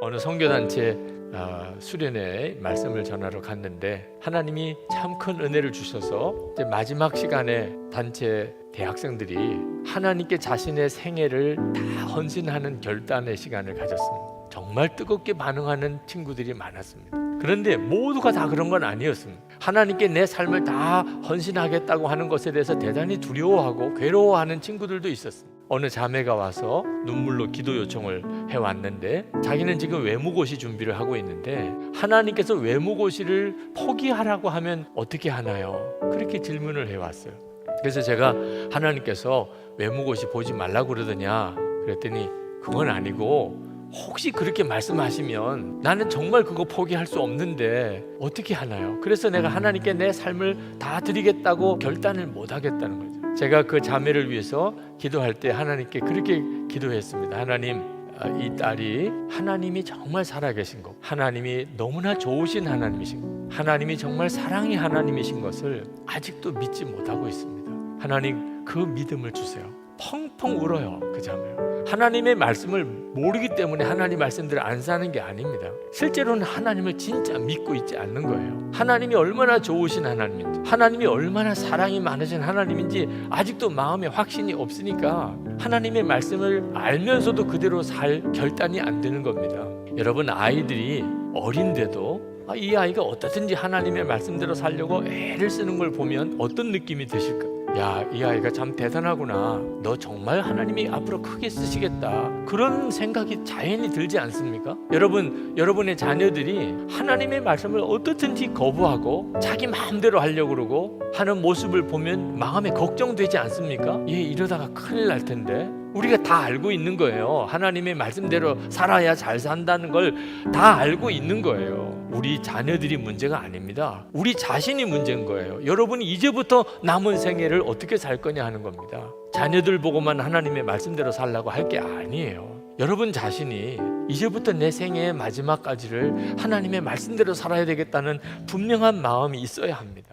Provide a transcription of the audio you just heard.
어느 선교단체 어, 수련회 말씀을 전하러 갔는데 하나님이 참 큰 은혜를 주셔서 마지막 시간에 단체 대학생들이 하나님께 자신의 생애를 다 헌신하는 결단의 시간을 가졌습니다. 정말 뜨겁게 반응하는 친구들이 많았습니다. 그런데 모두가 다 그런 건 아니었습니다. 하나님께 내 삶을 다 헌신하겠다고 하는 것에 대해서 대단히 두려워하고 괴로워하는 친구들도 있었습니다. 어느 자매가 와서 눈물로 기도 요청을 해왔는데 자기는 지금 외무고시 준비를 하고 있는데 하나님께서 외무고시를 포기하라고 하면 어떻게 하나요? 그렇게 질문을 해왔어요. 그래서 제가 하나님께서 외무고시 보지 말라고 그러더냐 그랬더니 그건 아니고 혹시 그렇게 말씀하시면 나는 정말 그거 포기할 수 없는데 어떻게 하나요? 그래서 내가 하나님께 내 삶을 다 드리겠다고 결단을 못 하겠다는 거죠. 제가 그 자매를 위해서 기도할 때 하나님께 그렇게 기도했습니다. 하나님, 아, 이 딸이 하나님이 정말 살아계신 것, 하나님이 너무나 좋으신 하나님이신 것, 하나님이 정말 사랑의 하나님이신 것을 아직도 믿지 못하고 있습니다. 하나님 그 믿음을 주세요. 펑펑 울어요 그 자매. 하나님의 말씀을 모르기 때문에 하나님 말씀대로 안 사는 게 아닙니다. 실제로는 하나님을 진짜 믿고 있지 않는 거예요. 하나님이 얼마나 좋으신 하나님인지, 하나님이 얼마나 사랑이 많으신 하나님인지 아직도 마음에 확신이 없으니까 하나님의 말씀을 알면서도 그대로 살 결단이 안 되는 겁니다. 여러분 아이들이 어린데도 아, 이 아이가 어떻든지 하나님의 말씀대로 살려고 애를 쓰는 걸 보면 어떤 느낌이 드실까? 야, 이 아이가 참 대단하구나. 너 정말 하나님이 앞으로 크게 쓰시겠다. 그런 생각이 자연히 들지 않습니까? 여러분, 여러분의 자녀들이 하나님의 말씀을 어떻든지 거부하고 자기 마음대로 하려고 그러고 하는 모습을 보면 마음에 걱정되지 않습니까? 얘 이러다가 큰일 날 텐데. 우리가 다 알고 있는 거예요. 하나님의 말씀대로 살아야 잘 산다는 걸 다 알고 있는 거예요. 우리 자녀들이 문제가 아닙니다. 우리 자신이 문제인 거예요. 여러분이 이제부터 남은 생애를 어떻게 살 거냐 하는 겁니다. 자녀들 보고만 하나님의 말씀대로 살라고 할 게 아니에요. 여러분 자신이 이제부터 내 생애의 마지막까지를 하나님의 말씀대로 살아야 되겠다는 분명한 마음이 있어야 합니다.